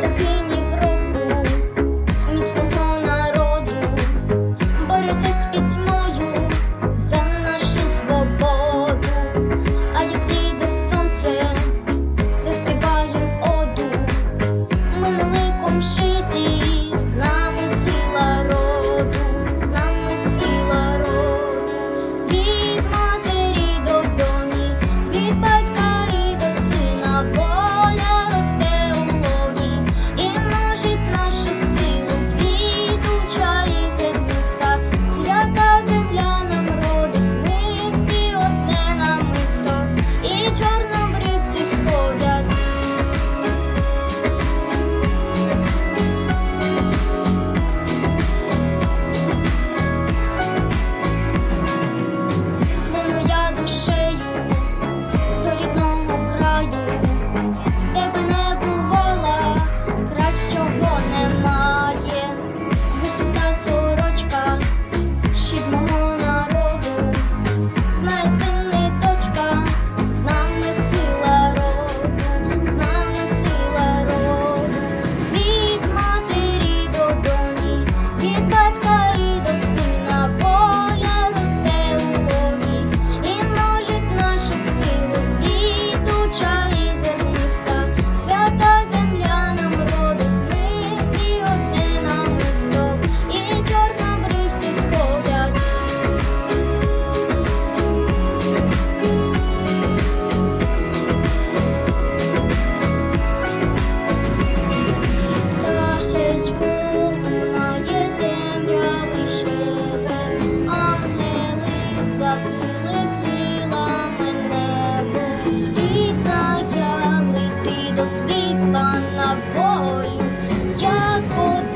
закинів року міцного народу борються з підсмі. вийшла на волю, як вода.